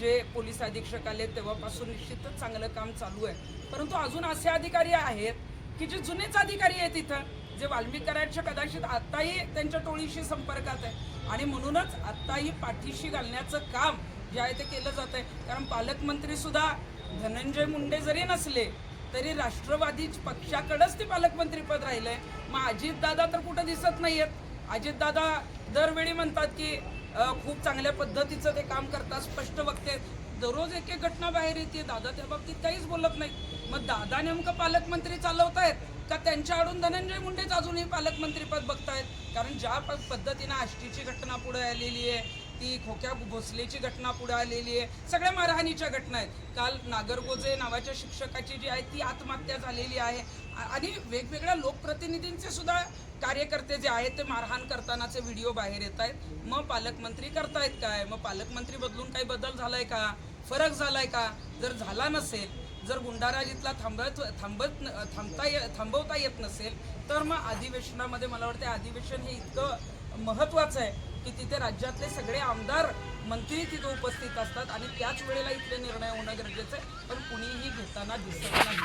जे पोलीस अधीक्षक आले तेव्हापासून निश्चितच चांगलं काम चालू आहे. परंतु अजून असे अधिकारी आहेत की जे जुनेच अधिकारी आहेत इथं जे वाल्मिकरांच्या कदाचित आत्ताही त्यांच्या टोळीशी संपर्कात आहे. आणि म्हणूनच आत्ताही पाठीशी घालण्याचं काम जे आहे ते केलं जात आहे. कारण पालकमंत्री सुद्धा धनंजय मुंडे जरी नसले तरी राष्ट्रवादी पक्षाकडंच ते पालकमंत्रीपद राहिलं आहे मग अजितदादा तर कुठं दिसत नाही आहेत अजितदादा दरवेळी म्हणतात की खूप चांगल्या पद्धतीचं ते काम करतात स्पष्ट वक्ते दररोज एक एक घटना बाहेर येते. दादा त्या बाबतीत काहीच बोलत नाही मग दादा नेमकं पालकमंत्री चालवत आहेत का त्यांच्याकडून धनंजय मुंडेच अजूनही पालकमंत्रीपद बघतायत? कारण ज्या पद्धतीनं आष्टीची घटना पुढे आलेली आहे ती खोक्या भोसलेची घटना पुढे आलेली आहे. सगळ्या मारहाणीच्या घटना आहेत. काल नागरगोजे नावाच्या शिक्षकाची जी आहे ती आत्महत्या झालेली आहे. आणि वेगवेगळ्या लोकप्रतिनिधींचे सुद्धा कार्यकर्ते जे आहेत ते मारहाण करतानाचे व्हिडिओ बाहेर येत आहेत. मग पालकमंत्री करतायत काय? मग पालकमंत्री बदलून काही बदल झालाय का? फरक झालाय का? जर झाला नसेल जर गुंडाराज इथला थांबत थांबत न- थांबता ये थांबवता येत नसेल तर मग अधिवेशनामध्ये मला वाटतं अधिवेशन हे इतकं महत्त्वाचं आहे. की तिथे राज्यातले सगळे आमदार मंत्री तिथे उपस्थित असतात आणि त्याच वेळेला इथले निर्णय होणं गरजेचं आहे. पण कुणीही घेताना दिसत नाही.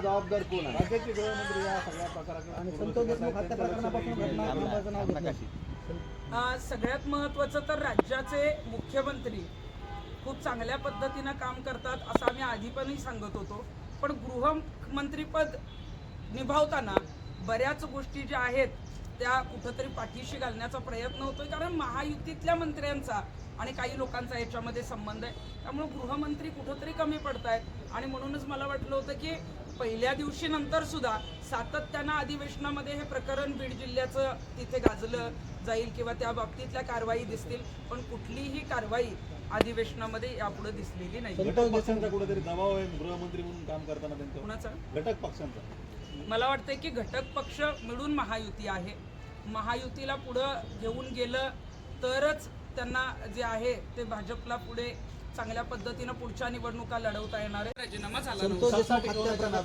जबाबदार कोण आहे? सगळ्यात महत्त्वाचं तर राज्याचे मुख्यमंत्री खूप चांगल्या पद्धतीनं काम करतात असं आम्ही आधी पणही सांगत होतो. पण गृहमंत्रीपद निभावताना बऱ्याच गोष्टी ज्या आहेत त्या कुठंतरी पाठीशी घालण्याचा प्रयत्न होतोय कारण महायुतीतल्या मंत्र्यांचा आणि काही लोकांचा याच्यामध्ये संबंध आहे. त्यामुळे गृहमंत्री कुठंतरी कमी पडत आहेत आणि म्हणूनच मला वाटलं होतं की पहिल्या दिवशी नंतर सुद्धा सातत्यानं अधिवेशनामध्ये हे प्रकरण बीड जिल्ह्याचं तिथे गाजलं जाईल किंवा त्या बाबतीतल्या कारवाई दिसतील पण कुठलीही कारवाई अधिवेशनामध्ये यापुढे दिसलेली नाही. घटक पक्षांचा कुठेतरी दबाव आहे गृहमंत्री म्हणून काम करताना कुणाचा? घटक पक्षांचा. मला वाटतं की घटक पक्ष मिळून महायुती आहे. महायुतीला पुढं घेऊन गेलं तरच त्यांना जे आहे ते भाजपला पुढे चांगल्या पद्धतीनं पुढच्या निवडणुका लढवता येणार आहे राजीनामा झाला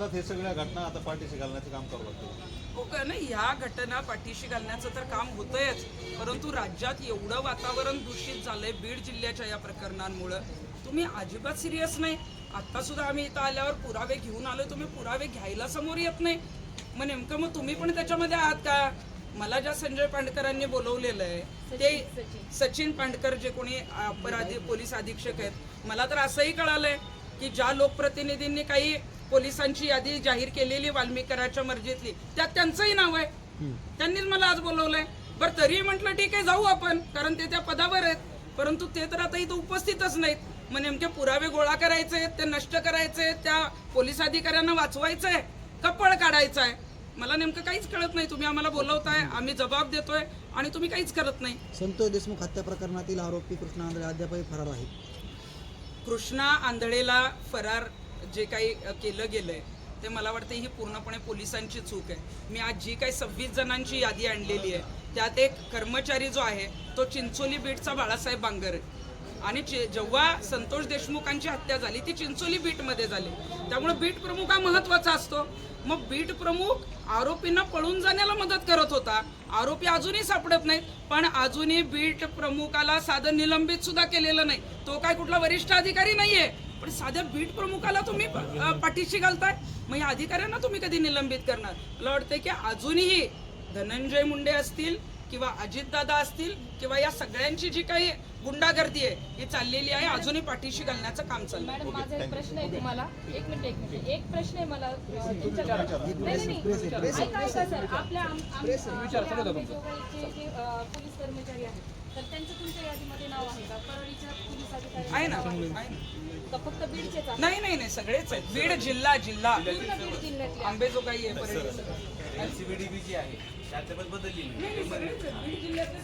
हे सगळ्या घटना आता पाठीशी घालण्याचं काम करावं लागतं का नाही? ह्या घटना पाठीशी घालण्याचं तर काम होतंयच. परंतु राज्यात एवढं वातावरण दूषित झालंय बीड जिल्ह्याच्या या प्रकरणांमुळं. तुम्ही अजिबात सिरियस नाही. आता सुद्धा आम्ही इथं आल्यावर पुरावे घेऊन आलोय. तुम्ही पुरावे घ्यायला समोर येत नाही. मग नेमकं मग तुम्ही पण त्याच्यामध्ये आहात का? मला ज्या संजय पांडकरांनी बोलवलेलं आहे ते सचिन. पांडकर जे कोणी अपराधी पोलीस अधीक्षक आहेत मला तर असंही कळालंय की ज्या लोकप्रतिनिधींनी काही पोलिसांची यादी जाहीर केलेली वाल्मिकराच्या मर्जीतली त्यात त्यांचंही नाव आहे. त्यांनीच मला आज बोलवलंय. बरं तरी म्हटलं ठीक आहे जाऊ आपण कारण ते त्या पदावर आहेत. परंतु ते तर आता इथं उपस्थितच नाहीत. मग नेमके पुरावे गोळा करायचे आहेत ते नष्ट करायचे आहेत त्या पोलीस अधिकाऱ्यांना वाचवायचं आहे का पळ काढायचं आहे मला नेमकं काहीच कळत नाही. तुम्ही आम्हाला बोलवताय आम्ही जबाब देतोय आणि तुम्ही काहीच करत नाही. संतोष देशमुख हत्या प्रकरणातील आरोपी कृष्णा आंधळे अद्यापही फरार आहेत. कृष्णा आंधळेला फरार जे काही केलं गेलंय ते मला वाटतं ही पूर्णपणे पोलिसांची चूक आहे. मी आज जी काही सव्वीस जणांची यादी आणलेली आहे त्यात एक कर्मचारी जो आहे तो चिंचोली बीटचा बाळासाहेब बांगर आहे. आणि जेव्हा संतोष देशमुखांची हत्या झाली ती चिंचोली बीटमध्ये झाली. त्यामुळे बीट प्रमुख हा महत्त्वाचा असतो. मग बीट प्रमुख आरोपींना पळून जाण्याला मदत करत होता. आरोपी अजूनही सापडत नाहीत पण अजूनही बीट प्रमुखाला साधं निलंबित सुद्धा केलेलं नाही. तो काय कुठला वरिष्ठ अधिकारी नाहीये पण साध्या बीट प्रमुखाला तुम्ही पाठीशी घालताय? मग या अधिकाऱ्यांना तुम्ही कधी निलंबित करणार? मला वाटतं की अजूनही धनंजय मुंडे असतील किंवा अजितदादा असतील किंवा या सगळ्यांची जी काही गुंडागर्दी आहे ही चाललेली आहे अजूनही पाठीशी घालण्याचं काम चाललंय. मॅडम माझा एक प्रश्न आहे तुम्हाला. एक मिनिट एक मिनिट. एक प्रश्न आहे मला तुमच्याकडे नाही नाही नाही. ऐका ऐका सर. आपल्या आम- आम- आपल्या आंबेजोगाईचे जे अ, पोलीस कर्मचारी आहेत. तर त्यांचं तुमच्या यादीमध्ये नाव आहे का? परळीच्या पोलीस अधिकारी आहे ना आहे ना. का? फक्त बीडचेच नाही नाही नाही सगळेच आहेत. बीड जिल्हा जिल्हा. पूर्ण बीड जिल्ह्यातले आंबेजोगाई आहे परळी जी आहे त्याच्याबद्दल बदलली नाही, नाही, सगळेच आहेत. बीड जिल्ह्यातले